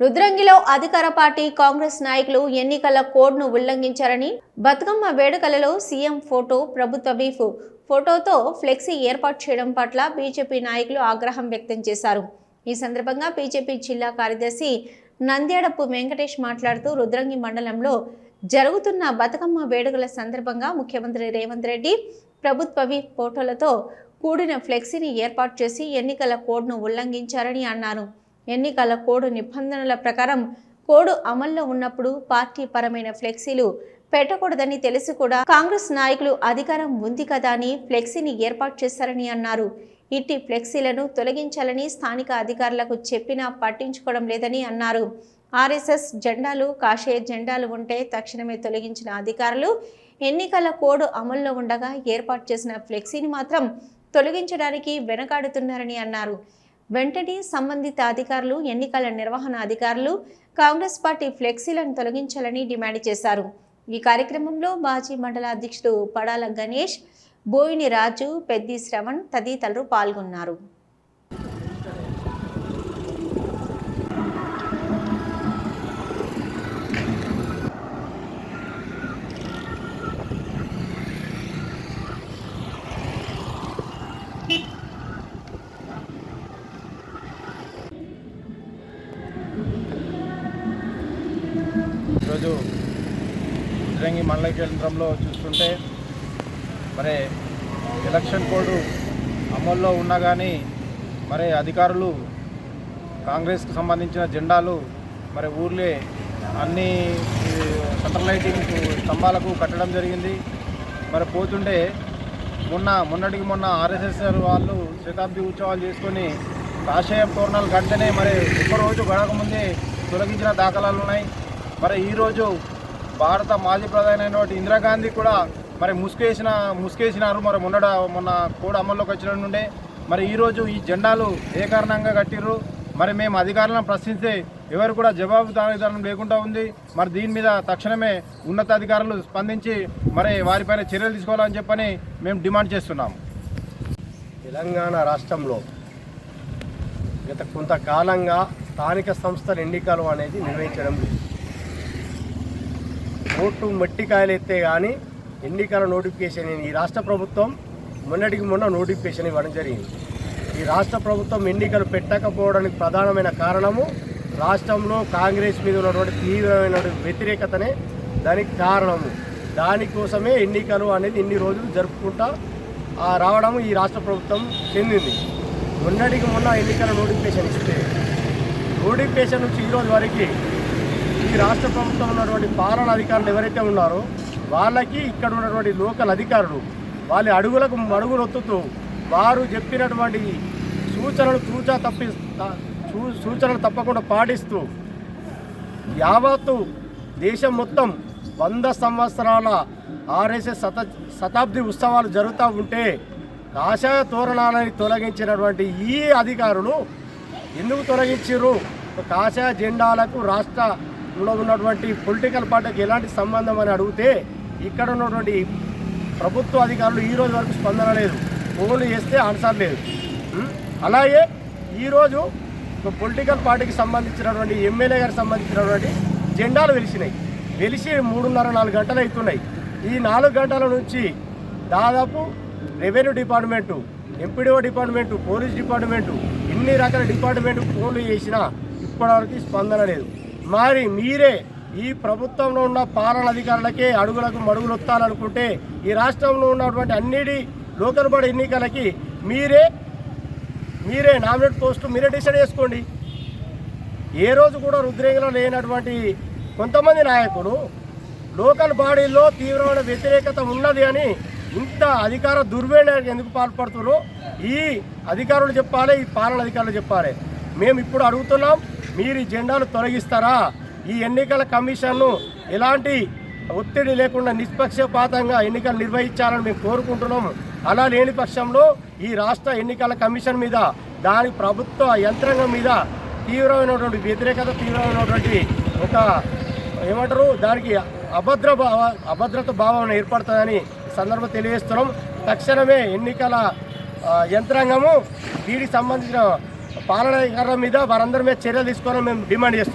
రుద్రంగిలో అధికార పార్టీ కాంగ్రెస్ నాయకులు ఎన్నికల కోడ్ను ఉల్లంఘించారని బతుకమ్మ వేడుకలలో సీఎం ఫోటో ప్రభుత్వ బీఫ్ ఫోటోతో ఫ్లెక్సీ ఏర్పాటు చేయడం పట్ల బీజేపీ నాయకులు ఆగ్రహం వ్యక్తం చేశారు. ఈ సందర్భంగా బీజేపీ జిల్లా కార్యదర్శి నంద్యాడపు వెంకటేష్ మాట్లాడుతూ రుద్రంగి మండలంలో జరుగుతున్న బతుకమ్మ వేడుకల సందర్భంగా ముఖ్యమంత్రి రేవంత్ రెడ్డి ప్రభుత్వ ఫోటోలతో కూడిన ఫ్లెక్సీని ఏర్పాటు చేసి ఎన్నికల కోడ్ను ఉల్లంఘించారని అన్నారు. ఎన్నికల కోడ్ నిబంధనల ప్రకారం కోడ్ అమల్లో ఉన్నప్పుడు పార్టీ పరమైన ఫ్లెక్సీలు పెట్టకూడదని తెలిసి కూడా కాంగ్రెస్ నాయకులు అధికారం ఉంది కదా అని ఫ్లెక్సీని ఏర్పాటు చేశారని అన్నారు. ఇట్టి ఫ్లెక్సీలను తొలగించాలని స్థానిక అధికారులకు చెప్పినా పట్టించుకోవడం లేదని అన్నారు. ఆర్ఎస్ఎస్ జెండాలు కాషాయ జెండాలు ఉంటే తక్షణమే తొలగించిన అధికారులు ఎన్నికల కోడ్ అమల్లో ఉండగా ఏర్పాటు చేసిన ఫ్లెక్సీని మాత్రం తొలగించడానికి వెనకాడుతున్నారని అన్నారు. వెంటనే సంబంధిత అధికారులు ఎన్నికల నిర్వహణ అధికారులు కాంగ్రెస్ పార్టీ ఫ్లెక్సీలను తొలగించాలని డిమాండ్ చేశారు. ఈ కార్యక్రమంలో మాజీ మండల అధ్యక్షుడు పడాల గణేష్ బోయిని రాజు పెద్ది శ్రవణ్ తదితరులు పాల్గొన్నారు. ఈరోజు రంగి మండల కేంద్రంలో చూస్తుంటే మరి ఎలక్షన్ కోడ్ అమల్లో ఉన్నా కానీ మరి అధికారులు కాంగ్రెస్కి సంబంధించిన జెండాలు మరి ఊర్లే అన్ని ఈ, సెంట్రల్ లైటింగ్ స్తంభాలకు కట్టడం జరిగింది. మరి పోతుంటే మొన్న మొన్నటికి మొన్న ఆర్ఎస్ఎస్ వాళ్ళు శతాబ్ది ఉత్సవాలు చేసుకొని కాషాయం తోరణాలు కడితేనే మరి ఒక్కరోజు గడకముందే తొలగించిన దాఖలాలు ఉన్నాయి. మరి ఈరోజు భారత మాజీ ప్రధాని అయినటువంటి ఇందిరాగాంధీ కూడా మరి ముసుకేసిన ముసుకేసినారు. మరి మొన్నట మొన్న కూడా అమల్లోకి వచ్చిన నుండే. మరి ఈరోజు ఈ జెండాలు ఏ కారణంగా కట్టిర్రు? మరి మేము అధికారులను ప్రశ్నిస్తే ఎవరు కూడా జవాబుదారీతనం లేకుండా ఉంది. మరి దీని మీద తక్షణమే ఉన్నతాధికారులు స్పందించి మరి వారిపైన చర్యలు తీసుకోవాలని చెప్పని మేము డిమాండ్ చేస్తున్నాము. తెలంగాణ రాష్ట్రంలో గత కొంతకాలంగా స్థానిక సంస్థల ఎన్నికలు అనేది నిర్వహించడం లేదు ఓటు మట్టికాయలు ఎత్తే కానీ ఎన్నికల నోటిఫికేషన్ ఈ రాష్ట్ర ప్రభుత్వం మొన్నటికి మొన్న నోటిఫికేషన్ ఇవ్వడం జరిగింది. ఈ రాష్ట్ర ప్రభుత్వం ఎన్నికలు పెట్టకపోవడానికి ప్రధానమైన కారణము రాష్ట్రంలో కాంగ్రెస్ మీద ఉన్నటువంటి తీవ్రమైన వ్యతిరేకతనే దానికి కారణము. దానికోసమే ఎన్నికలు అనేది ఇన్ని రోజులు జరుపుకుంటా రావడం ఈ రాష్ట్ర ప్రభుత్వం చెందింది. మొన్నటికి మొన్న ఎన్నికల నోటిఫికేషన్ ఇస్తే నోటిఫికేషన్ నుంచి ఈ రోజు వరకు ఈ రాష్ట్ర ప్రభుత్వం ఉన్నటువంటి పాలన అధికారులు ఎవరైతే ఉన్నారో వాళ్ళకి ఇక్కడ ఉన్నటువంటి లోకల్ అధికారులు వాళ్ళ అడుగులకు మడుగునొత్తుతూ వారు చెప్పినటువంటి సూచనలు తూచా తప్పి సూచనలు తప్పకుండా పాటిస్తూ యావత్తు దేశం మొత్తం వంద సంవత్సరాల ఆర్ఎస్ఎస్ శత శతాబ్ది ఉత్సవాలు జరుగుతూ ఉంటే కాషాయ తోరణాలని తొలగించినటువంటి ఈ అధికారులు ఎందుకు తొలగించారు కాషాయ జెండాలకు రాష్ట్ర ఉన్నటువంటి పొలిటికల్ పార్టీకి ఎలాంటి సంబంధం అని అడిగితే ఇక్కడ ఉన్నటువంటి ప్రభుత్వ అధికారులు ఈ రోజు వరకు స్పందన లేదు. ఫోన్లు చేస్తే ఆన్సర్ లేదు. అలాగే ఈరోజు పొలిటికల్ పార్టీకి సంబంధించినటువంటి ఎమ్మెల్యే గారికి సంబంధించినటువంటి జెండాలు వెలిసినాయి. వెలిసి మూడున్నర నాలుగు గంటలు అవుతున్నాయి. ఈ నాలుగు గంటల నుంచి దాదాపు revenue department MPDO department police department ఇన్ని రకాల డిపార్ట్మెంట్ ఫోన్లు చేసినా ఇప్పటివరకు స్పందన లేదు. మరి మీరే ఈ ప్రభుత్వంలో ఉన్న పాలన అధికారులకే అడుగులకు మడుగులు వస్తారనుకుంటే ఈ రాష్ట్రంలో ఉన్నటువంటి అన్నిటి లోకల్ బాడీ ఎన్నికలకి మీరే మీరే నామినేట్ పోస్టు మీరే డిసైడ్ చేసుకోండి. ఏ రోజు కూడా రుద్రేగలో లేనటువంటి కొంతమంది నాయకులు లోకల్ బాడీలో తీవ్రమైన వ్యతిరేకత ఉన్నది అని ఇంత అధికార దుర్వినియోగానికి ఎందుకు పాల్పడుతున్నారో? ఈ అధికారులు చెప్పాలి ఈ పాలన అధికారులు చెప్పాలి. మేము ఇప్పుడు అడుగుతున్నాం మీరు ఈ జెండాను తొలగిస్తారా? ఈ ఎన్నికల కమిషన్ను ఎలాంటి ఒత్తిడి లేకుండా నిష్పక్షపాతంగా ఎన్నికలు నిర్వహించాలని మేము కోరుకుంటున్నాము అలా లేని పక్షంలో ఈ రాష్ట్ర ఎన్నికల కమిషన్ మీద దాని ప్రభుత్వ యంత్రాంగం మీద తీవ్రమైనటువంటి వ్యతిరేకత తీవ్రమైనటువంటి ఒక ఏమంటారు? దానికి అభద్ర భావ అభద్రత భావం ఏర్పడుతుందని సందర్భం తెలియజేస్తున్నాం. తక్షణమే ఎన్నికల యంత్రాంగము దీనికి సంబంధించిన పాలనాధికారుల మీద వారందరి మీద చర్యలు తీసుకోవాలని మేము డిమాండ్ చేస్తున్నాం.